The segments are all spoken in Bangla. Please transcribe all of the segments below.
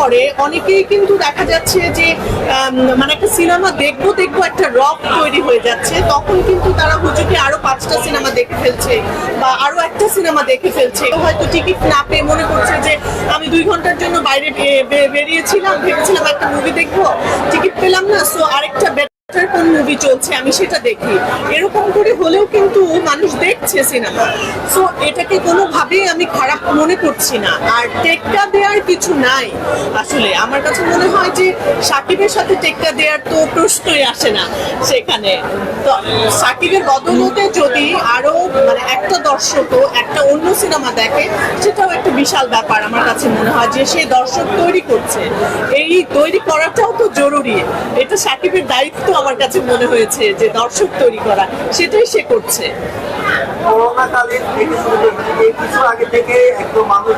পরে অনেকেই কিন্তু দেখা যাচ্ছে যে মানে একটা সিনেমা দেখব দেখব একটা রক তৈরি হয়ে যাচ্ছে। তখন কিন্তু তারা হুজুকে আরও পাঁচটা সিনেমা দেখে ফেলছে বা আরও একটা সিনেমা দেখে ফেলছে। হয়তো টিকিট না পেয়ে মনে করছে যে, আমি দুই ঘণ্টার জন্য বাইরে বেরিয়েছিলাম, ভেবেছিলাম একটা মুভি দেখব, টিকিট পেলাম না সো আরেকটা কোন মুভি চলছে, আমি সেটা দেখি। এরকম করে হলেও কিন্তু মানুষ দেখছে সিনেমা সো এটাকে কোনোভাবেই আমি খারাপ মনে করছি না। আর দেওয়ার কিছু নাই আসলে। আমার কাছে মনে হয় যে, সাকিবের সাথে দেওয়ার তো প্রশ্নই আসে না সেখানে। তো, সাকিবের বদলতে যদি আরও মানে একটা দর্শকও একটা অন্য সিনেমা দেখে, সেটাও একটা বিশাল ব্যাপার আমার কাছে মনে হয় যে, সে দর্শক তৈরি করছে। এই তৈরি করাটাও তো জরুরি। এটা সাকিবের দায়িত্ব আমার কাছে মনে হয়েছে যে দর্শক তৈরি করা সেটাই সে করছে। করোনাকালীন থেকে শুরু করে কিছু আগে থেকে একদম মানুষ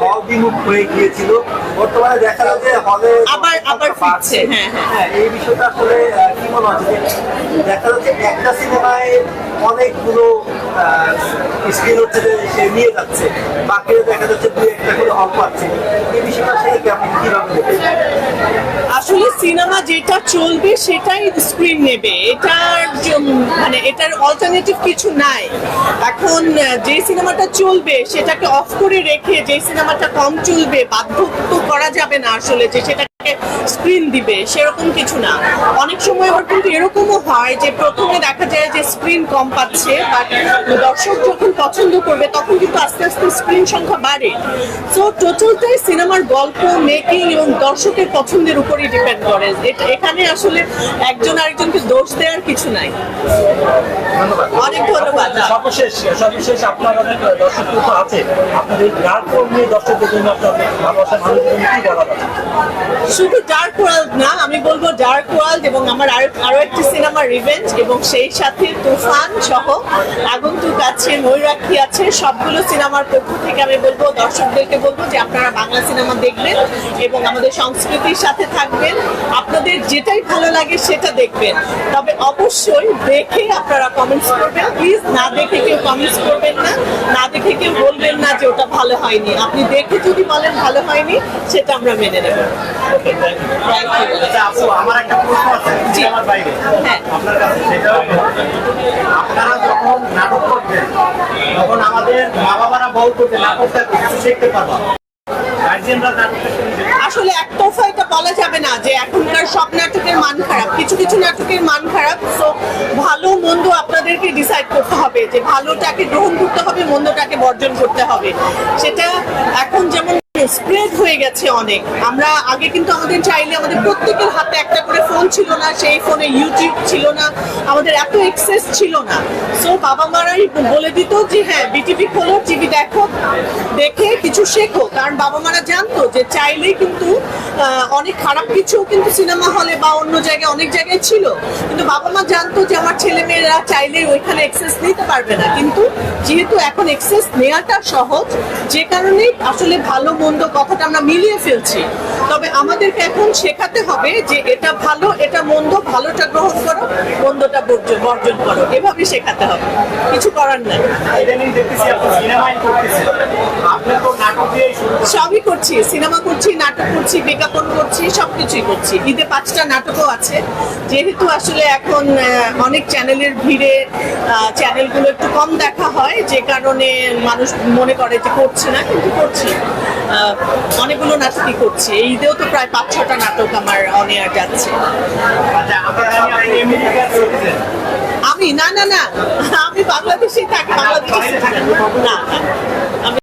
হল বিমুখ হয়ে গিয়েছিল। বর্তমানে দেখা যায় যে হলে আবার আবার ফিরছে হ্যাঁ হ্যাঁ। হ্যাঁ এই বিষয়টা আসলে কি মনে হচ্ছে দেখা যাচ্ছে একটা সিনেমায় অনেকগুলো স্ক্রিন হচ্ছে সে নিয়ে যাচ্ছে। বাকিরা দেখা যাচ্ছে দুই একটা করে হল পাচ্ছে এই বিষয়টা সে কেমন কীভাবে দেখে আসলে সিনেমা যেটা চলবে সেটাই স্ক্রিন নেবে। এটার মানে এটার অল্টারনেটিভ কিছু নাই। এখন যে সিনেমাটা চলবে সেটাকে অফ করে রেখে যে সিনেমাটা কম চলবে বাধ্য করা যাবে না আসলে যে সেটাকে স্ক্রিন দিবে, সেরকম কিছু না। অনেক সময় আবার কিন্তু এরকমও হয় যে প্রথমে দেখা যায় যে স্ক্রিন কম পাচ্ছে বাট দর্শক যখন পছন্দ করবে, তখন কিন্তু আস্তে আস্তে স্ক্রিন সংখ্যা বাড়ে। সো টোটালটাই সিনেমার গল্প মেকিং এবং দর্শকের পছন্দের উপরই ডিপেন্ড করে। এখানে আসলে একজন আরেকজনকে দোষ দেওয়ার কিছু নাই। অনেক ধন্যবাদ। সর্বশেষ সর্বশেষ আপনার অনেক দর্শক তো আছে। আপনাদের গান নিয়ে দর্শকদের জন্য আপনার ভালোবাসা শুধু ডার্ক ওয়ার্ল্ড না, আমি বলব ডার্ক ওয়ার্ল্ড এবং আমার আরও একটি সিনেমা রিভেঞ্জ এবং সেই সাথে তুফান সহ আগন্তুক আছে, ময়ূরাক্ষী আছে, সবগুলো সিনেমার পক্ষ থেকে আমি বলব, দর্শকদেরকে বলব যে আপনারা বাংলা সিনেমা দেখবেন এবং আমাদের সংস্কৃতির সাথে থাকবেন। আপনাদের যেটাই ভালো লাগে সেটা দেখবেন। তবে অবশ্যই দেখে আপনারা কমেন্টস করবেন। প্লিজ না দেখে কেউ কমেন্টস করবেন না। না দেখে কেউ বলবেন না যে ওটা ভালো হয়নি। আপনি দেখে যদি বলেন ভালো হয়নি, সেটা আমরা মেনে নেব। আপু আমার একটা প্রশ্ন আছে আমার বাইরে। হ্যাঁ। আপনার কাছে সেটা আপনারা যখন নাটক করতেন তখন আমাদের মা বাবারা বল করতে নাটকটা কিছু শিখতে পারব। গার্জিয়ানরা নাটকটা শুনবে আসলে এক তোফা এটা বলা যাবে না যে এখনকার সব নাটকের মান খারাপ। কিছু কিছু নাটকের মান খারাপ তো ভালো মন্দ আপনাদেরকে ডিসাইড করতে হবে যে ভালোটাকে গ্রহণ করতে হবে মন্দটাকে বর্জন করতে হবে। সেটা এখন যেমন স্প্রেড হয়ে গেছে অনেক। আমরা আগে কিন্তু আমাদের চাইলে আমাদের প্রত্যেকের হাতে একটা করে ফোন ছিল না, সেই ফোনে ইউটিউব ছিল না, আমাদের এত এক্সেস ছিল না। সো বাবা মারাই বলে দিত যে হ্যাঁ বিটিভি খোলো টিভি দেখো, দেখে কিছু শেখো। কারণ বাবা মারা জানতো যে, চাইলেই কিন্তু অনেক খারাপ কিছু কিন্তু সিনেমা হলে বা অন্য জায়গায়, অনেক জায়গায় ছিল। কিন্তু বাবা মা জানতো যে, আমার ছেলে মেয়েরা চাইলে ওইখানে এক্সেস নিতে পারবে না। কিন্তু যেহেতু এখন এক্সেস নেওয়াটা সহজ, যে কারণেই আসলে ভালো মন্দ কথাটা আমরা মিলিয়ে ফেলছি। তবে আমাদেরকে এখন শেখাতে হবে যে এটা ভালো, এটা মন্দ, ভালোটা গ্রহণ করো, মন্দটা বর্জন বর্জন করো। এভাবে শেখাতে হবে। কিছু করার নাই ইদানিং দেখতেছি আপনি সিনেমায় করতেছেন আপনি তো নাটক দিয়েই শুরু করছেন। সবই করছি সিনেমা করছি নাটক করছি বিজ্ঞাপন করছি সবকিছুই করছি। ঈদে পাঁচটা নাটকও আছে। যেহেতু আসলে এখন অনেক চ্যানেলের ভিড়ে চ্যানেলগুলো একটু কম দেখা হয় যে কারণে মানুষ মনে করে যে করছি না কিন্তু করছি। অনেকগুলো নাটকই করছি। এই ঈদেও তো প্রায় পাঁচ ছটা নাটক আমার অন এয়ার যাচ্ছে। আচ্ছা আমি? না না না। আমি বাংলাদেশেই থাকি। বাংলাদেশে না